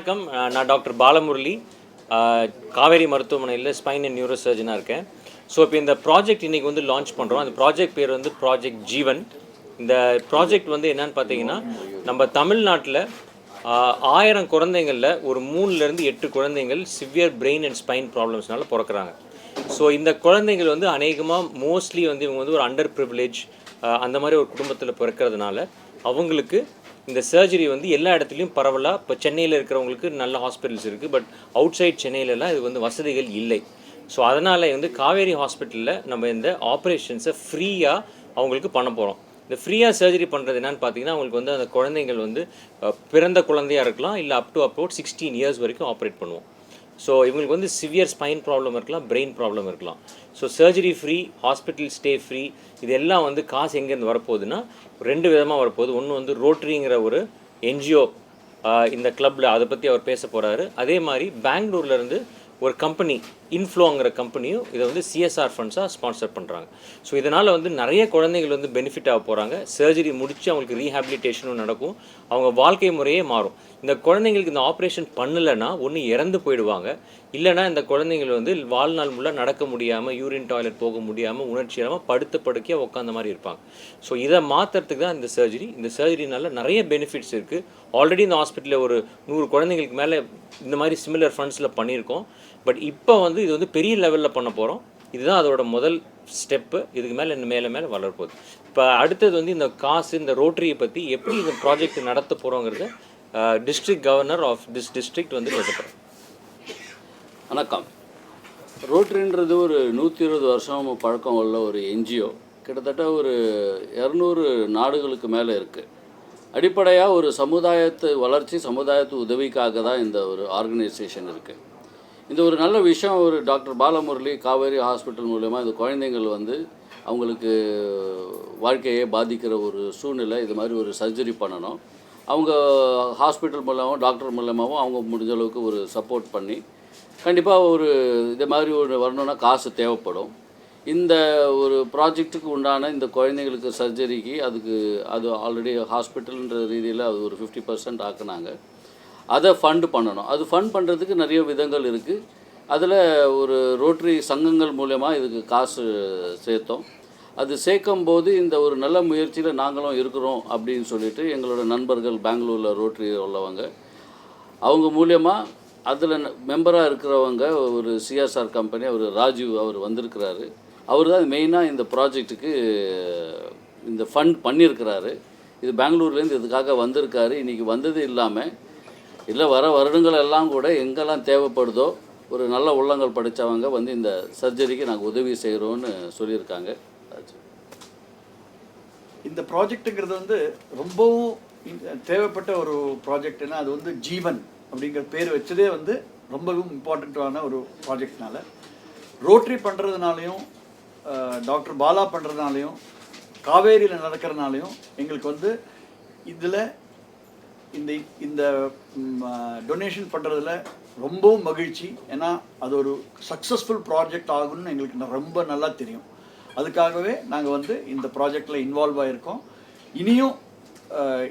வணக்கம். நான் டாக்டர் பாலமுரளி. காவேரி மருத்துவமனையில் ஸ்பைன் அண்ட் நியூரோ சர்ஜனாக இருக்கேன். ஸோ இப்போ இந்த ப்ராஜெக்ட் இன்றைக்கி வந்து லான்ச் பண்ணுறோம் அந்த ப்ராஜெக்ட் பேர் வந்து ப்ராஜெக்ட் ஜீவன் இந்த ப்ராஜெக்ட் வந்து என்னன்னு பார்த்தீங்கன்னா நம்ம தமிழ்நாட்டில் ஆயிரம் குழந்தைங்களில் ஒரு மூணுலேருந்து எட்டு குழந்தைங்கள் சிவியர் பிரெயின் அண்ட் ஸ்பைன் ப்ராப்ளம்ஸ்னால பிறக்கிறாங்க. ஸோ இந்த குழந்தைகள் வந்து அநேகமாக மோஸ்ட்லி வந்து இவங்க வந்து ஒரு அண்டர் ப்ரிவிலேஜ் அந்த மாதிரி ஒரு குடும்பத்தில் பிறக்கிறதுனால அவங்களுக்கு இந்த சர்ஜரி வந்து எல்லா இடத்துலையும் பரவலாக இப்போ சென்னையில் இருக்கிறவங்களுக்கு நல்ல ஹாஸ்பிட்டல்ஸ் இருக்குது பட் அவுட் சைட் சென்னையிலலாம் இது வந்து வசதிகள் இல்லை. ஸோ அதனால் வந்து காவேரி ஹாஸ்பிட்டலில் நம்ம இந்த ஆப்ரேஷன்ஸை ஃப்ரீயாக அவங்களுக்கு பண்ண போகிறோம் இந்த ஃப்ரீயாக சர்ஜரி பண்ணுறது என்னன்னு பார்த்தீங்கன்னா அவங்களுக்கு வந்து அந்த குழந்தைங்கள் வந்து பிறந்த குழந்தையாக இருக்கலாம். இல்லை up to abroad sixteen years வரைக்கும் ஆப்ரேட் பண்ணுவோம். ஸோ இவங்களுக்கு வந்து சிவியர் ஸ்பைன் ப்ராப்ளம் இருக்கலாம் பிரெயின் ப்ராப்ளம் இருக்கலாம். So surgery free hospital stay free இதெல்லாம் வந்து காசு எங்கேருந்து வரப்போகுதுன்னா ரெண்டு விதமாக வரப்போகுது. ஒன்று வந்து ரோட்ரிங்கிற ஒரு என்ஜிஓ இந்த கிளப்பில் அதை பற்றி அவர் பேச போகிறாரு அதே மாதிரி பெங்களூர்லேருந்து ஒரு கம்பெனி இன்ஃப்ளோங்கிற கம்பெனியும் இதை வந்து சிஎஸ்ஆர் ஃபண்ட்ஸாக ஸ்பான்சர் பண்ணுறாங்க ஸோ இதனால் வந்து நிறைய குழந்தைகள் வந்து பெனிஃபிட் ஆக போகிறாங்க சர்ஜரி முடித்து அவங்களுக்கு ரீஹாபிலிட்டேஷனும் நடக்கும். அவங்க வாழ்க்கை முறையே மாறும். இந்த குழந்தைங்களுக்கு இந்த ஆப்ரேஷன் பண்ணலைன்னா ஒன்று இறந்து போயிடுவாங்க. இல்லைன்னா இந்த குழந்தைங்கள் வந்து வாழ்நாள் முள்ள நடக்க முடியாமல் யூரின் டாய்லெட் போக முடியாமல் உணர்ச்சி இல்லாமல் படுத்த படுக்கையாக உட்காந்த மாதிரி இருப்பாங்க. ஸோ இதை மாற்றுறதுக்கு தான் இந்த சர்ஜரி இந்த சர்ஜரினால நிறைய பெனிஃபிட்ஸ் இருக்குது ஆல்ரெடி இந்த ஹாஸ்பிட்டலில் ஒரு நூறு குழந்தைங்களுக்கு மேலே இந்த மாதிரி சிமிலர் ஃபண்ட்ஸில் பண்ணியிருக்கோம். பட் இப்போ வந்து இது வந்து பெரிய லெவலில் பண்ண போகிறோம் இதுதான் அதோட முதல் ஸ்டெப்பு இதுக்கு மேலே இன்னும் மேலே மேலே வளரப்போகுது இப்போ அடுத்தது வந்து இந்த காசு இந்த ரோட்டரியை பற்றி எப்படி இந்த ப்ராஜெக்ட் நடத்த போகிறோங்கிறத district governor of this district வந்து பேசப்படுறோம் வணக்கம். ரோட்டரின்றது ஒரு நூற்றி இருபது வருஷம் பழக்கம் உள்ள ஒரு என்ஜிஓ கிட்டத்தட்ட ஒரு இரநூறு நாடுகளுக்கு மேலே இருக்குது அடிப்படையாக ஒரு சமுதாயத்து வளர்ச்சி சமுதாயத்து உதவிக்காக தான் இந்த ஒரு ஆர்கனைசேஷன் இருக்குது இந்த ஒரு நல்ல விஷயம் ஒரு டாக்டர் பாலமுரளி காவேரி ஹாஸ்பிட்டல் மூலயமா இந்த குழந்தைங்கள் வந்து அவங்களுக்கு வாழ்க்கையை பாதிக்கிற ஒரு சூழ்நிலை இது மாதிரி ஒரு சர்ஜரி பண்ணணும். அவங்க ஹாஸ்பிட்டல் மூலமாகவும் டாக்டர் மூலமாகவும் அவங்க முடிஞ்ச அளவுக்கு ஒரு சப்போர்ட் பண்ணி கண்டிப்பாக ஒரு இது மாதிரி ஒரு வரணுன்னா காசு தேவைப்படும். இந்த ஒரு ப்ராஜெக்ட்டுக்கு உண்டான இந்த குழந்தைங்களுக்கு சர்ஜரிக்கு அதுக்கு அது ஆல்ரெடி ஹாஸ்பிட்டல்ன்ற ரீதியில் அது ஒரு ஃபிஃப்டி பர்சன்ட் ஆக்குனாங்க. அதை ஃபண்ட் பண்ணணும். அது ஃபண்ட் பண்ணுறதுக்கு நிறைய விதங்கள் இருக்குது அதில் ஒரு ரோட்டரி சங்கங்கள் மூலயமா இதுக்கு காசு சேர்த்தோம். அது சேர்க்கும் போது இந்த ஒரு நல்ல முயற்சியில் நாங்களும் இருக்கிறோம் அப்படின்னு சொல்லிட்டு எங்களோட நண்பர்கள் பெங்களூரில் ரோட்டரி உள்ளவங்க. அவங்க மூலயமா அதில் மெம்பராக இருக்கிறவங்க ஒரு சிஎஸ்ஆர் கம்பெனி அவர் ராஜீவ் அவர் வந்திருக்கிறாரு. அவர் தான் மெயினாக இந்த ப்ராஜெக்ட்டுக்கு இந்த ஃபண்ட் பண்ணியிருக்கிறாரு. இது பெங்களூர்லேருந்து இதுக்காக வந்திருக்காரு. இன்றைக்கி வந்தது இல்லாமல் இல்லை வர வருடங்கள் எல்லாம் கூட எங்கெல்லாம் தேவைப்படுதோ ஒரு நல்ல உள்ளங்கள் படித்தவங்க வந்து இந்த சர்ஜரிக்கு நாங்கள் உதவி செய்கிறோன்னு சொல்லியிருக்காங்க. இந்த ப்ராஜெக்ட்டுங்கிறது வந்து ரொம்பவும் தேவைப்பட்ட ஒரு ப்ராஜெக்ட்னா அது வந்து ஜீவன் அப்படிங்கிற பேர் வச்சதே வந்து ரொம்பவும் இம்பார்ட்டண்ட்டான ஒரு ப்ராஜெக்ட்னால. ரோட்ரி பண்ணுறதுனாலையும் டாக்டர் பாலா பண்ணுறதுனாலையும் காவேரியில் நடக்கிறனாலையும் எங்களுக்கு வந்து இதில் இந்த இந்த டொனேஷன் பண்ணுறதுல ரொம்பவும் மகிழ்ச்சி. ஏன்னா அது ஒரு சக்ஸஸ்ஃபுல் ப்ராஜெக்ட் ஆகும்னு எங்களுக்கு ரொம்ப நல்லா தெரியும். அதுக்காகவே நாங்கள் வந்து இந்த ப்ராஜெக்டில் இன்வால்வ் ஆகிருக்கோம் இனியும்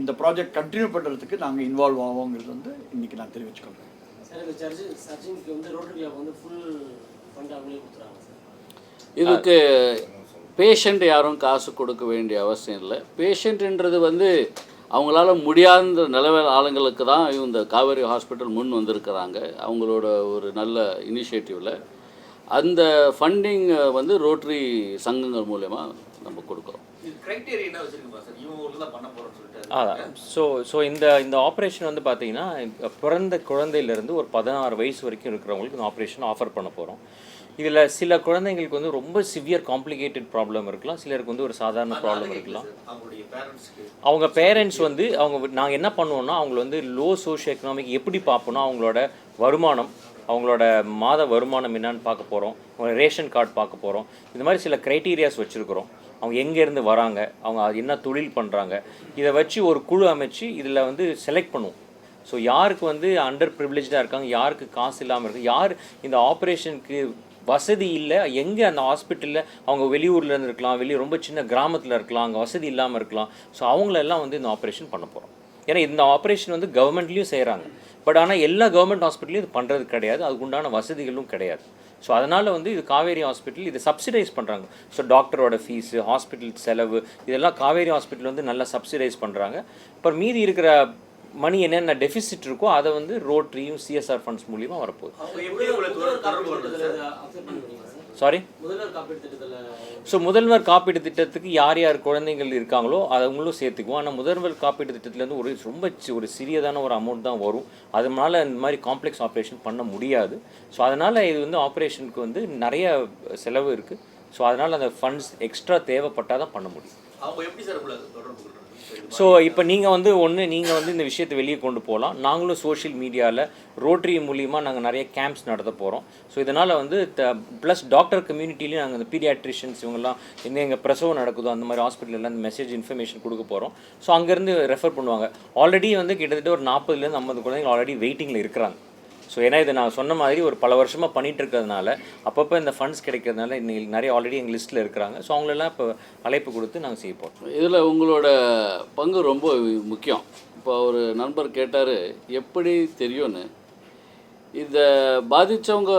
இந்த ப்ராஜெக்ட் கண்டினியூ பண்ணுறதுக்கு நாங்கள் இன்வால்வ் ஆவோங்கிறது வந்து இன்றைக்கி நான் தெரிவிச்சுக்கொள்கிறேன் சார் இந்த சர்ஜி சர்ஜிங்க்கு வந்து ரோட்டரி கிளப் வந்து ஃபுல் ஃபண்ட் அவங்களே கொடுத்துறாங்க சார். இதுக்கு பேஷண்ட் யாரும் காசு கொடுக்க வேண்டிய அவசியம் இல்லை. பேஷண்ட்ன்றது வந்து அவங்களால முடியாத நிலவர ஆளுங்களுக்கு தான் இந்த காவேரி ஹாஸ்பிட்டல் முன் வந்திருக்கிறாங்க. அவங்களோட ஒரு நல்ல இனிஷியேட்டிவில். அந்த ஃபண்டிங் வந்து ரோட்டரி சங்கங்கள் மூலயமா நம்ம கொடுக்குறோம். அதான். ஸோ ஸோ இந்த இந்த ஆப்ரேஷன் வந்து பார்த்தீங்கன்னா பிறந்த குழந்தையிலேருந்து ஒரு பதினாறு வயசு வரைக்கும் இருக்கிறவங்களுக்கு இந்த ஆப்ரேஷன் ஆஃபர் பண்ண போகிறோம் இதில் சில குழந்தைங்களுக்கு வந்து ரொம்ப சிவியர் காம்ப்ளிகேட்டட் ப்ராப்ளம் இருக்கலாம். சிலருக்கு வந்து ஒரு சாதாரண ப்ராப்ளம் இருக்கலாம். அவங்க பேரண்ட்ஸ் வந்து அவங்க நாங்கள் என்ன பண்ணுவோம்னா அவங்கள வந்து லோ சோஷியோ எக்கனாமிக் எப்படி பார்ப்போம்னா அவங்களோட வருமானம் அவங்களோட மாத வருமானம் என்னன்னு பார்க்க போகிறோம் ரேஷன் கார்டு பார்க்க போகிறோம் இந்த மாதிரி சில க்ரைட்டீரியாஸ் வச்சுருக்குறோம். அவங்க எங்கேருந்து வராங்க அவங்க அது என்ன தொழில் பண்ணுறாங்க இதை வச்சு ஒரு குழு அமைச்சு இதில் வந்து செலக்ட் பண்ணுவோம். ஸோ யாருக்கு வந்து அண்டர் ப்ரிவிலேஜாக இருக்காங்க யாருக்கு காசு இல்லாமல் இருக்கு யார் இந்த ஆப்ரேஷனுக்கு வசதி இல்லை. எங்கே அந்த ஹாஸ்பிட்டலில் அவங்க வெளியூர்லேருந்து இருக்கலாம் வெளியே ரொம்ப சின்ன கிராமத்தில் இருக்கலாம். அங்கே வசதி இல்லாமல் இருக்கலாம். ஸோ அவங்களெல்லாம் வந்து இந்த ஆப்ரேஷன் பண்ண போகிறோம் ஏன்னா இந்த ஆப்ரேஷன் வந்து கவர்மெண்ட்லேயும் செய்கிறாங்க பட் ஆனால் எல்லா கவர்மெண்ட் ஹாஸ்பிட்டலையும் இது பண்ணுறது கிடையாது. அதுக்குண்டான வசதிகளும் கிடையாது. ஸோ அதனால் வந்து இது காவேரி ஹாஸ்பிட்டல் இது சப்சிடைஸ் பண்ணுறாங்க ஸோ டாக்டரோட ஃபீஸு ஹாஸ்பிட்டல் செலவு இதெல்லாம் காவேரி ஹாஸ்பிட்டல் வந்து நல்லா சப்சிடைஸ் பண்ணுறாங்க அப்புறம் மீதி இருக்கிற மணி என்னென்ன டெபிசிட் இருக்கோ அதை வந்து ரோட்ரியும் சிஎஸ்ஆர் ஃபண்ட்ஸ் மூலியமாக வரப்போகுது. சார்? ஸோ முதல்வர் காப்பீடு திட்டத்துக்கு யார் யார் குழந்தைகள் இருக்காங்களோ அவங்களும் சேர்த்துக்குவோம். ஆனால் முதல்வர் காப்பீடு திட்டத்துலேருந்து ஒரு ரொம்ப சி- ஒரு சிறியதான ஒரு அமௌண்ட் தான் வரும். அதனால இந்த மாதிரி காம்ப்ளெக்ஸ் ஆப்ரேஷன் பண்ண முடியாது. ஸோ அதனால் இது வந்து ஆப்ரேஷனுக்கு வந்து நிறைய செலவு இருக்குது ஸோ அதனால் அந்த ஃபண்ட்ஸ் எக்ஸ்ட்ரா தேவைப்பட்டால் தான் பண்ண முடியும். அவங்க எப்படி சார் தொடர்பு ஸோ இப்போ நீங்கள் வந்து ஒன்று நீங்கள் வந்து இந்த விஷயத்தை வெளியே கொண்டு போகலாம் நாங்களும் சோஷியல் மீடியாவில் ரோட்ரி மூலியமாக நாங்கள் நிறைய கேம்ப்ஸ் நடத்த போகிறோம் ஸோ இதனால் வந்து த ப்ளஸ் டாக்டர் கம்யூனிட்டிலையும் நாங்கள் இந்த பீடியாட்ரிஷியன்ஸ் இவங்கெல்லாம் எந்த எங்கள் பிரசவம் நடக்குதோ அந்த மாதிரி ஹாஸ்பிட்டலில் அந்த மெசேஜ் இன்ஃபர்மேஷன் கொடுக்க போகிறோம் ஸோ அங்கேருந்து ரெஃபர் பண்ணுவாங்க. ஆல்ரெடி வந்து கிட்டத்தட்ட ஒரு நாற்பதுலேருந்து ஐம்பது குழந்தைங்க ஆல்ரெடி வெயிட்டிங்கில் இருக்கிறாங்க. ஸோ ஏன்னா இது நான் சொன்ன மாதிரி ஒரு பல வருஷமாக பண்ணிகிட்டு இருக்கிறதுனால அப்பப்போ இந்த ஃபண்ட்ஸ் கிடைக்கிறதுனால இன்னைக்கு நிறைய ஆல்ரெடி எங்கள் லிஸ்ட்டில் இருக்கிறாங்க. ஸோ அவங்களெல்லாம் இப்போ அழைப்பு கொடுத்து நாங்கள் செய்ய போகிறோம் இதில் உங்களோட பங்கு ரொம்ப முக்கியம். இப்போ ஒரு நண்பர் கேட்டார் எப்படி தெரியும்னு? இந்த பாதித்தவங்க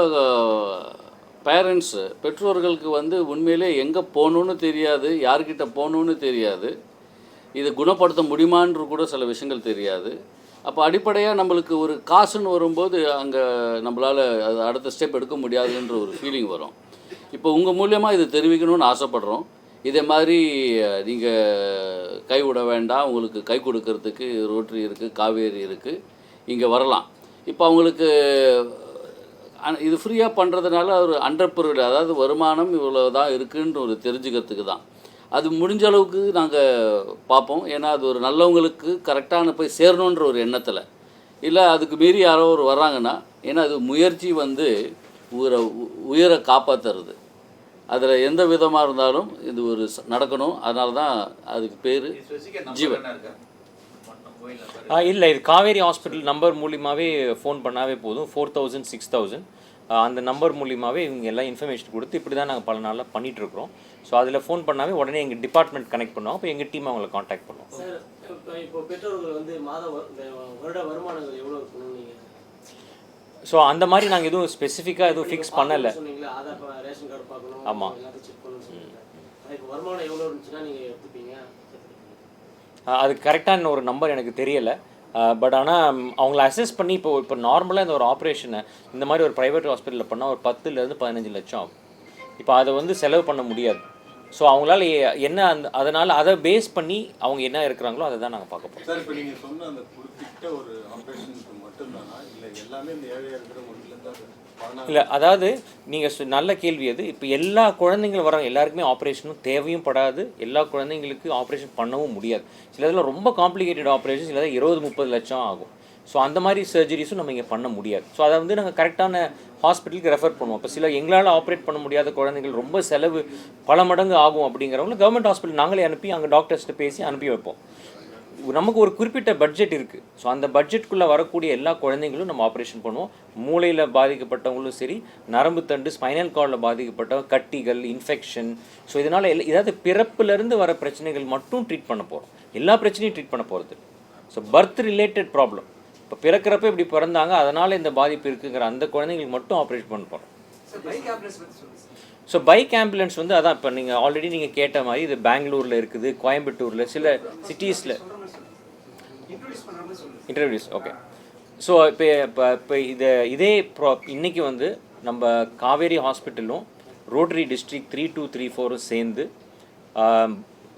பேரண்ட்ஸு பெற்றோர்களுக்கு வந்து உண்மையிலே எங்கே போகணுன்னு தெரியாது யார்கிட்ட போகணுன்னு தெரியாது. இதை குணப்படுத்த முடியுமான்ற கூட சில விஷயங்கள் தெரியாது. அப்போ அடிப்படையாக நம்மளுக்கு ஒரு காசுன்னு வரும்போது அங்கே நம்மளால் அது அடுத்த ஸ்டெப் எடுக்க முடியாதுன்ற ஒரு ஃபீலிங் வரும். இப்போ உங்கள் மூலியமாக இது தெரிவிக்கணும்னு ஆசைப்படுறோம். இதே மாதிரி நீங்கள் கைவிட வேண்டாம். உங்களுக்கு கை கொடுக்கறதுக்கு ரோட்டரி இருக்குது காவேரி இருக்குது இங்கே வரலாம். இப்போ அவங்களுக்கு இது ஃப்ரீயாக பண்ணுறதுனால ஒரு அண்டர்புரில் அதாவது வருமானம் இவ்வளோ தான் இருக்குன்ற ஒரு தெரிஞ்சுக்கிறதுக்கு தான். அது முடிஞ்ச அளவுக்கு நாங்கள் பார்ப்போம். ஏன்னா அது ஒரு நல்லவங்களுக்கு கரெக்டான போய் சேரணுன்ற ஒரு எண்ணத்தில். இல்லை அதுக்கு மீறி யாரோ ஒரு வர்றாங்கன்னா ஏன்னா அது முயற்சி வந்து உயிரை உ- உயிரை காப்பாற்றுறது அதில் எந்த விதமாக இருந்தாலும் இது ஒரு நடக்கணும். அதனால தான் அதுக்கு பேர் ஜீவன். இல்லை இது காவேரி ஹாஸ்பிட்டல் நம்பர் மூலியமாகவே ஃபோன் பண்ணாவே போதும். ஃபோர் தௌசண்ட் சிக்ஸ் தௌசண்ட் அந்த நம்பர் மூலியமாகவே இவங்க எல்லாம் இன்ஃபர்மேஷன் கொடுத்து இப்படி தான் நாங்கள் பல நாளாக பண்ணிகிட்ருக்குறோம் ஸோ அதில் ஃபோன் பண்ணாவே உடனே எங்கள் டிபார்ட்மெண்ட் கனெக்ட் பண்ணுவோம் அப்போ எங்கள் டீம் அவங்களை காண்டாக்ட் பண்ணுவோம். இப்போ பெற்றோர்கள் வந்து மாத வருட வருமானங்கள் எவ்வளோ இருக்கணும் நீங்கள் ஸோ அந்த மாதிரி நாங்கள் எதுவும் ஸ்பெசிஃபிக்காக எதுவும் ஃபிக்ஸ் பண்ணலை. சொன்னீங்களா ஆதார் பா- ரேஷன் கார்டு பார்க்கணும் ஆமா. எல்லாத்தையும் செக் பண்ணணும்னு சொன்னீங்க அது இப்போ வருமானம் எவ்வளோ இருந்துச்சுன்னா நீங்கள் எடுத்துப்பீங்க? ஆஹ் அது கரெக்டான ஒரு நம்பர் எனக்கு தெரியலை. பட் ஆனால் அவங்கள அசஸ் பண்ணி இப்போ இப்போ நார்மலாக இந்த ஒரு ஆப்ரேஷனை இந்த மாதிரி ஒரு ப்ரைவேட் ஹாஸ்பிட்டலில் பண்ணால் ஒரு பத்துலேருந்து பதினஞ்சு லட்சம் ஆகும். இப்போ அதை வந்து செலவு பண்ண முடியாது. ஸோ அவங்களால என்ன அந்த அதனால் அதை பேஸ் பண்ணி அவங்க என்ன இருக்கிறாங்களோ அதை தான் நாங்கள் பார்க்க போகிறோம் சார் இப்போ நீங்கள் சொன்ன அந்த குறிப்பிட்ட ஒரு ஆப்ரேஷனுக்கு மட்டும்தானா? இல்லை எல்லாமே இந்த ஏழையாக தான் பதினாறு இல்லை அதாவது நீங்கள் நல்ல கேள்வி அது. இப்போ எல்லா குழந்தைங்களும் வராங்க எல்லாருக்குமே ஆப்ரேஷனும் தேவையும் படாது. எல்லா குழந்தைங்களுக்கு ஆப்ரேஷன் பண்ணவும் முடியாது. சில இதில் ரொம்ப காம்ப்ளிகேட்டட் ஆப்ரேஷன் சில இருபது முப்பது லட்சம் ஆகும். ஸோ அந்த மாதிரி சர்ஜரிஸும் நம்ம இங்கே பண்ண முடியாது. ஸோ அதை வந்து நாங்கள் கரெக்டான ஹாஸ்பிட்டலுக்கு ரெஃபர் பண்ணுவோம். இப்போ சில எங்களால் ஆப்ரேட் பண்ண முடியாத குழந்தைகள் ரொம்ப செலவு பல மடங்கு ஆகும் அப்படிங்கிறவங்கள கவர்மெண்ட் ஹாஸ்பிட்டல் நாங்களே அனுப்பி அங்கே டாக்டர்ஸ்கிட்ட பேசி அனுப்பி வைப்போம். நமக்கு ஒரு குறிப்பிட்ட பட்ஜெட் இருக்குது ஸோ அந்த பட்ஜெட்குள்ளே வரக்கூடிய எல்லா குழந்தைங்களும் நம்ம ஆப்ரேஷன் பண்ணுவோம். மூளையில் பாதிக்கப்பட்டவங்களும் சரி நரம்பு தண்டு ஸ்பைனல் கார்டில் பாதிக்கப்பட்டவங்க கட்டிகள் இன்ஃபெக்ஷன் ஸோ இதனால் எல்லா ஏதாவது பிறப்புலேருந்து வர பிரச்சனைகள் மட்டும் ட்ரீட் பண்ண போகிறோம் எல்லா பிரச்சனையும் ட்ரீட் பண்ண போகிறது ஸோ பர்த் ரிலேட்டட் ப்ராப்ளம் இப்போ பிறக்கிறப்ப இப்படி பிறந்தாங்க அதனால் இந்த பாதிப்பு இருக்குங்கிற அந்த குழந்தைங்களுக்கு மட்டும் ஆப்ரேட் பண்ண போகிறோம் ஸோ பைக் ஆம்புலன்ஸ் வந்து அதான் இப்போ நீங்கள் ஆல்ரெடி நீங்கள் கேட்ட மாதிரி இது பெங்களூரில் இருக்குது கோயம்புத்தூரில் சில சிட்டிஸில் இன்டர்வியூஸ் ஓகே ஸோ இப்போ இப்போ இப்போ இது இதே ப்ரா இன்னைக்கு வந்து நம்ம Kaveri ஹாஸ்பிட்டலும் Rotary district three two three ஃபோரும் சேர்ந்து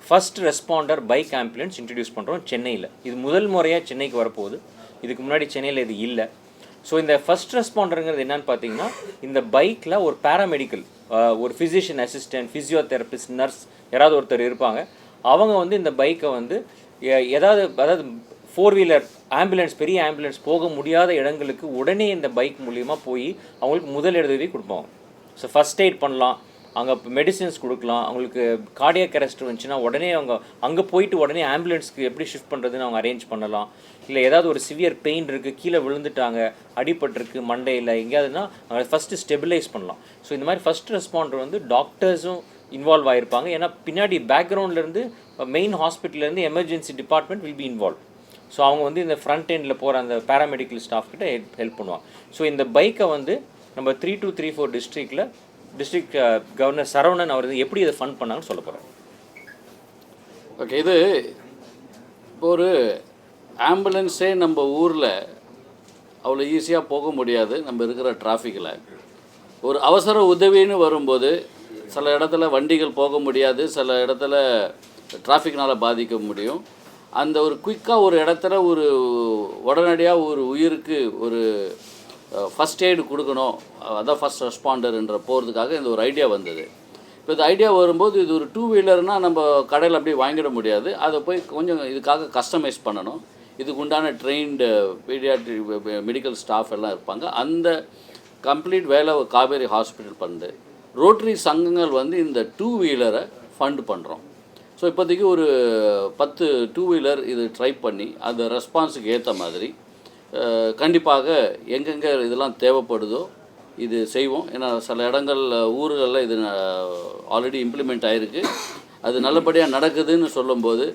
first responder bike ambulance introduce பண்ணுறோம் சென்னையில். இது முதல் முறையாக சென்னைக்கு வரப்போகுது. இதுக்கு முன்னாடி சென்னையில் இது இல்லை. ஸோ இந்த ஃபஸ்ட் ரெஸ்பாண்டருங்கிறது என்னன்னு பார்த்தீங்கன்னா இந்த பைக்கில் ஒரு பேராமெடிக்கல் ஒரு ஃபிசிஷியன் அசிஸ்டன்ட் ஃபிசியோதெரபிஸ்ட் நர்ஸ் யாராவது ஒருத்தர் இருப்பாங்க. அவங்க வந்து இந்த பைக்கை வந்து எ- ஏதாவது அதாவது ஃபோர் வீலர் ஆம்புலன்ஸ் பெரிய ஆம்புலன்ஸ் போக முடியாத இடங்களுக்கு உடனே இந்த பைக் மூலியமாக போய் அவங்களுக்கு முதல் உதவி கொடுப்பாங்க. ஸோ ஃபஸ்ட் எய்ட் பண்ணலாம். அங்கே மெடிசின்ஸ் கொடுக்கலாம். அவங்களுக்கு கார்டியாக அரெஸ்ட் வந்துச்சுன்னா உடனே அவங்க அங்கே போயிட்டு உடனே ஆம்புலன்ஸ்க்கு எப்படி ஷிஃப்ட் பண்ணுறதுன்னு அவங்க அரேஞ்ச் பண்ணலாம். இல்லை ஏதாவது ஒரு சிவியர் பெயின் இருக்குது கீழே விழுந்துட்டாங்க அடிபட்டிருக்கு மண்டையில் எங்கேயாவதுன்னா அவங்க ஃபஸ்ட்டு ஸ்டெபிலைஸ் பண்ணலாம். ஸோ இந்த மாதிரி ஃபஸ்ட் ரெஸ்பாண்டர் வந்து டாக்டர்ஸும் இன்வால்வ் ஆகிருப்பாங்க ஏன்னா பின்னாடி பேக்ரவுண்ட்லேருந்து main ஹாஸ்பிட்டல்லேருந்து emergency department will be involve so அவங்க வந்து இந்த ஃப்ரண்ட் எண்டில் போகிற அந்த பேராமெடிக்கல் ஸ்டாஃப் கிட்ட ஹெல்ப் பண்ணுவாங்க. ஸோ இந்த பைக்கை வந்து நம்ம த்ரீ டூ த்ரீ ஃபோர் டிஸ்ட்ரிக்டில் டிஸ்ட்ரிக்ட் கவர்னர் சரவணன் அவர் வந்து எப்படி இதை ஃபண்ட் பண்ணாங்கன்னு சொல்ல போகிறேன் ஓகே இது இப்போ ஒரு ஆம்புலன்ஸே நம்ம ஊரில் அவ்வளோ ஈஸியாக போக முடியாது. நம்ம இருக்கிற டிராஃபிக்கில் ஒரு அவசர உதவின்னு வரும்போது சில இடத்துல வண்டிகள் போக முடியாது. சில இடத்துல டிராஃபிக்னால் பாதிக்க முடியும். அந்த ஒரு குயிக்காக ஒரு இடத்துல ஒரு உடனடியாக ஒரு உயிருக்கு ஒரு ஃபஸ்ட் எய்டு கொடுக்கணும். அதான் ஃபஸ்ட் ரெஸ்பாண்டர்ன்ற போகிறதுக்காக இந்த ஒரு ஐடியா வந்தது. இப்போ இந்த ஐடியா வரும்போது இது ஒரு டூ வீலர்னால் நம்ம கடையில் அப்படியே வாங்கிட முடியாது. அதை போய் கொஞ்சம் இதுக்காக கஸ்டமைஸ் பண்ணணும். இதுக்கு உண்டான ட்ரெயின்டு பீடியாட்ரி மெடிக்கல் ஸ்டாஃப் எல்லாம் இருப்பாங்க. அந்த கம்ப்ளீட் வேலை காவேரி ஹாஸ்பிட்டல் ஃபண்டு ரோட்டரி சங்கங்கள் வந்து இந்த டூ வீலரை ஃபண்ட் பண்ணுறோம் ஸோ இப்போதைக்கு ஒரு பத்து டூ வீலர் இது ட்ரை பண்ணி அந்த ரெஸ்பான்ஸுக்கு ஏற்ற மாதிரி கண்டிப்பாக எங்கெங்கே இதெல்லாம் தேவைப்படுதோ இது செய்வோம். ஏன்னா சில இடங்களில் ஊர்களில் இது ஆல்ரெடி இம்ப்ளிமெண்ட் ஆகிருக்கு அது நல்லபடியாக நடக்குதுன்னு சொல்லும்போது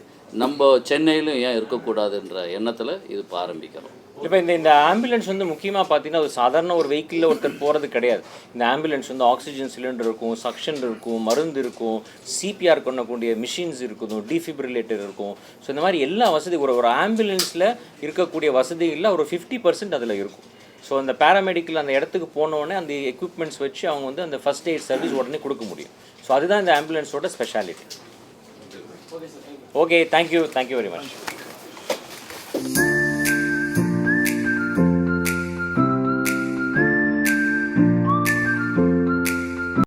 நம்ம சென்னையிலும் ஏன் இருக்கக்கூடாதுன்ற எண்ணத்தில் இது இப்போ ஆரம்பிக்கிறோம் இப்போ இந்த இந்த ஆம்புலன்ஸ் வந்து முக்கியமாக பார்த்தீங்கன்னா ஒரு சாதாரண ஒரு வெஹிக்கிளில் ஒருத்தர் போகிறது கிடையாது. இந்த ஆம்புலன்ஸ் வந்து ஆக்சிஜன் சிலிண்டர் இருக்கும் சக்ஷன் இருக்கும் மருந்து இருக்கும் சிபிஆர் பண்ணக்கூடிய மிஷின்ஸ் இருக்கும் டிஃபிப்ரிலேட்டர் இருக்கும். ஸோ இந்த மாதிரி எல்லா வசதி ஒரு ஒரு ஆம்புலன்ஸில் இருக்கக்கூடிய வசதிகளில் ஒரு ஃபிஃப்டி பர்சன்ட் அதில் இருக்கும். ஸோ அந்த பேராமெடிக்கல் அந்த இடத்துக்கு போனோடனே அந்த எக்யூப்மெண்ட்ஸ் வச்சு அவங்க வந்து அந்த ஃபஸ்ட் எய்ட் சர்வீஸ் உடனே கொடுக்க முடியும். ஸோ அதுதான் இந்த ஆம்புலன்ஸோட speciality okay thank you thank you very much